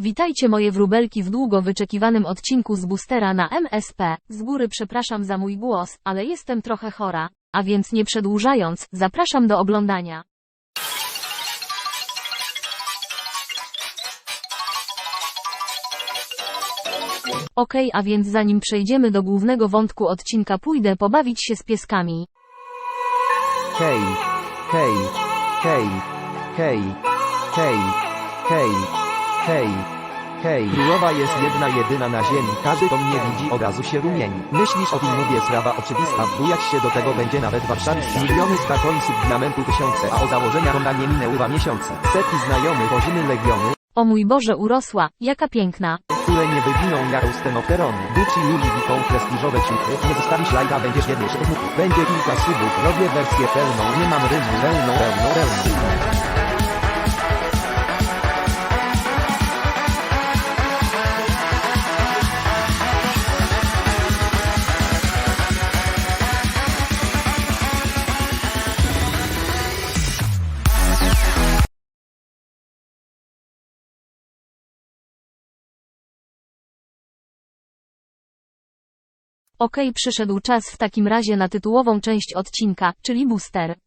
Witajcie moje wróbelki w długo wyczekiwanym odcinku z boostera na MSP. Z góry przepraszam za mój głos, ale jestem trochę chora. A więc nie przedłużając, zapraszam do oglądania. Okej, a więc zanim przejdziemy do głównego wątku odcinka pójdę pobawić się z pieskami. Hej, hej, hej, hej, hej, hej, hej, hej. Królowa jest jedna jedyna na ziemi, każdy to mnie widzi od razu się rumieni. Myślisz o tym mówię sprawa oczywista, bujać się do tego będzie nawet warszawska. Miliony stakońców diamentu tysiące, a o założenia Ronda nie minęły dwa miesiące. Setki znajomych, orzyny legiony, O mój Boże urosła, jaka piękna. które nie wyginą jak stenoterony. Gucci, Louis Vuitton, prestiżowe ciuchy. Nie zostawisz lajka, będziesz jedny szybów. Będzie kilka subów, robię wersję pełną. Nie mam rymu, pełną, pełną, pełną. Okej, przyszedł czas w takim razie na tytułową część odcinka, czyli booster.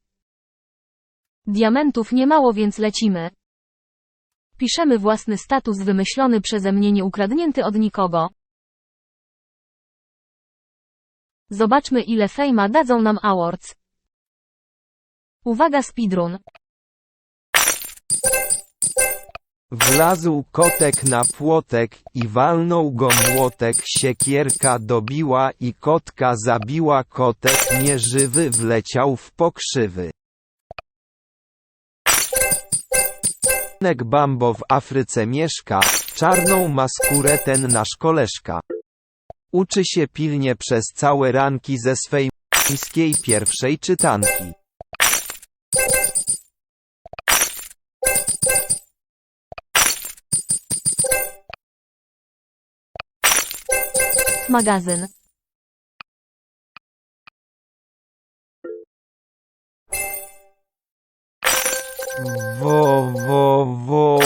Diamentów nie mało, więc lecimy. Piszemy własny status wymyślony przeze mnie nie ukradnięty od nikogo. Zobaczmy ile fejma dadzą nam awards. Uwaga speedrun. Wlazł kotek na płotek i walnął go młotek, siekierka dobiła i kotka zabiła kotek nieżywy wleciał w pokrzywy. Nek Bambo w Afryce mieszka, czarną ma skórę ten nasz koleżka. Uczy się pilnie przez całe ranki ze swej miejskiej pierwszej czytanki. Magazyn. Wo, wo, wo,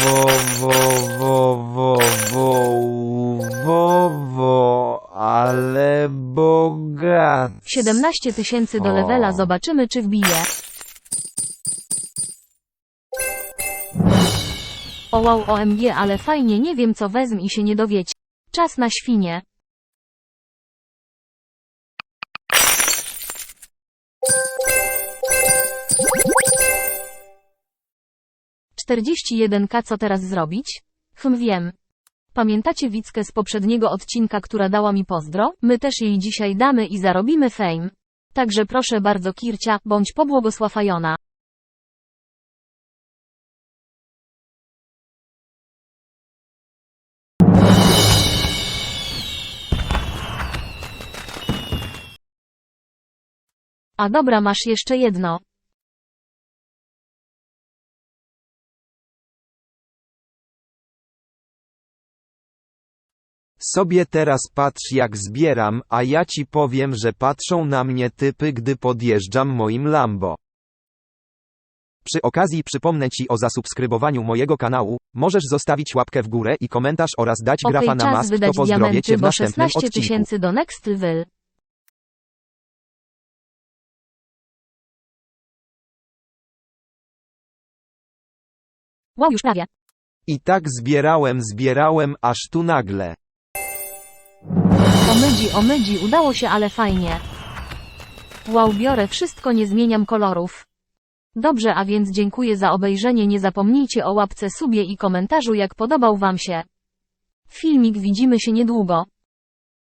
wo, wo, wo, wo, wo, wo, wo, ale bogat. 17 tysięcy do levela zobaczymy czy wbije. O wow OMG ale fajnie nie wiem co wezmę i się nie dowiecie. Czas na świnie. Czterdzieści jeden K co teraz zrobić? Hm wiem. Pamiętacie Wickę z poprzedniego odcinka, która dała mi pozdro? My też jej dzisiaj damy i zarobimy fame. Także proszę bardzo Kircia, bądź pobłogosławiona. A dobra masz jeszcze jedno. Sobie teraz patrz jak zbieram, a ja ci powiem, że patrzą na mnie typy, gdy podjeżdżam moim Lambo. Przy okazji przypomnę Ci o zasubskrybowaniu mojego kanału, możesz zostawić łapkę w górę i komentarz oraz dać Okej, grafa na mask, to pozdrowię Cię w następnym 16 odcinku. tysięcy do next level. Wow, już prawie. I tak zbierałem, zbierałem, aż tu nagle. Omydzi, omydzi, udało się, ale fajnie. Wow, biorę wszystko, nie zmieniam kolorów. Dobrze, a więc dziękuję za obejrzenie. Nie zapomnijcie o łapce subie i komentarzu, jak podobał Wam się. Filmik widzimy się niedługo.